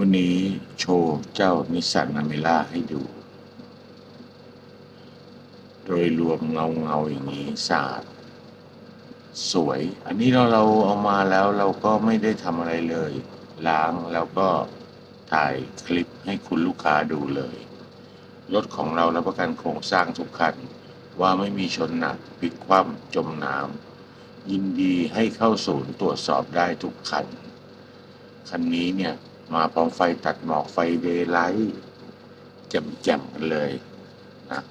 วันนี้โชว์เจ้านิสสันอเมร่าให้ดู โดยรวมเงาเงาอย่างนี้สะอาดสวย อันนี้เราเราเอามาแล้วเราก็ไม่ได้ทำอะไรเลย ล้างแล้วก็ถ่ายคลิปให้คุณลูกค้าดูเลย รถของเรารับประกันโครงสร้างทุกคัน ว่าไม่มีชนหนักพลิกคว่ำจมน้ำยินดีให้เข้าศูนย์ตรวจสอบได้ทุกคัน คันนี้เนี่ย มาพร้อมไฟตัดหมอกไฟเดย์ไลท์แจ่มๆกันเลยนะ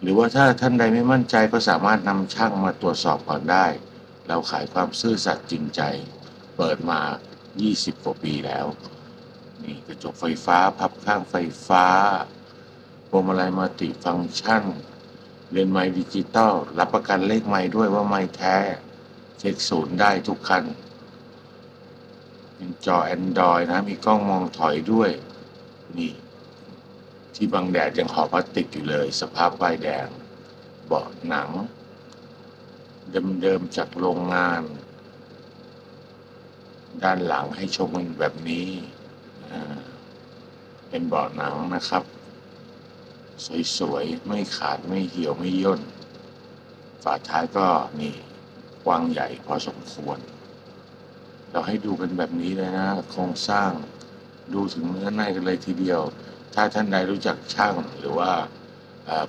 หรือว่าถ้าท่านใดไม่มั่นใจก็สามารถนำช่างมาตรวจสอบก่อนได้ เราขายความซื่อสัตย์จริงใจ เปิดมา 20กว่าปีแล้ว นี่กระจกไฟฟ้าพับข้างไฟฟ้าพวงมาลัยมัลติฟังก์ชันเรียนไม้ดิจิตอลรับประกันเลขไม้ด้วยว่าไม้แท้ เช็คศูนย์ได้ทุกคัน เป็นจอ Android นะ มีกล้องมองถอยด้วย นี่ ที่บังแดดยังห่อพลาสติกอยู่เลย สภาพป้ายแดง เบาะหนัง เดิมๆจากโรงงาน ด้านหลังให้ชมกันแบบนี้ เป็นเบาะหนังนะครับ สวยๆ ไม่ขาดไม่เหี่ยวไม่ย่น ฝาท้ายก็นี่กว้างใหญ่พอสมควร เราให้ดูกันแบบนี้เลยนะโครงสร้างดูถึงเนื้อในกันเลยทีเดียว ถ้าท่านใดรู้จักช่างหรือว่า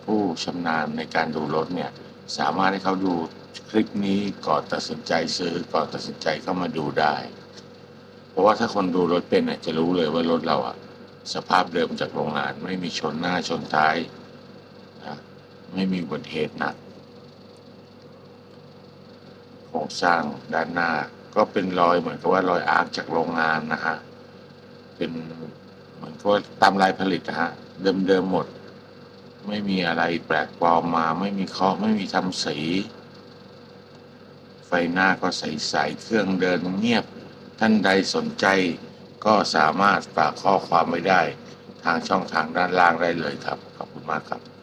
ผู้ชำนาญในการดูรถเนี่ยสามารถให้เขาดูคลิปนี้ก่อนตัดสินใจซื้อก่อนตัดสินใจเข้ามาดูได้ เพราะว่าถ้าคนดูรถเป็นเนี่ยจะรู้เลยว่ารถเราอะสภาพเดิมจากโรงงานไม่มีชนหน้าชนท้ายนะไม่มีอุบัติเหตุหนักโครงสร้างด้านหน้า ก็เป็นรอยเหมือนกับว่ารอยอาร์คจากโรงงานนะฮะเป็นเหมือนกับว่าตามลายผลิตนะฮะเดิมๆหมด ไม่มีอะไรแปลกปลอมมา ไม่มีเคาะไม่มีทำสี ไฟหน้าก็ใสๆเครื่องเดินเงียบ ท่านใดสนใจก็สามารถฝากข้อความไว้ได้ ทางช่องทางด้านล่างได้เลยครับ ขอบคุณมากครับ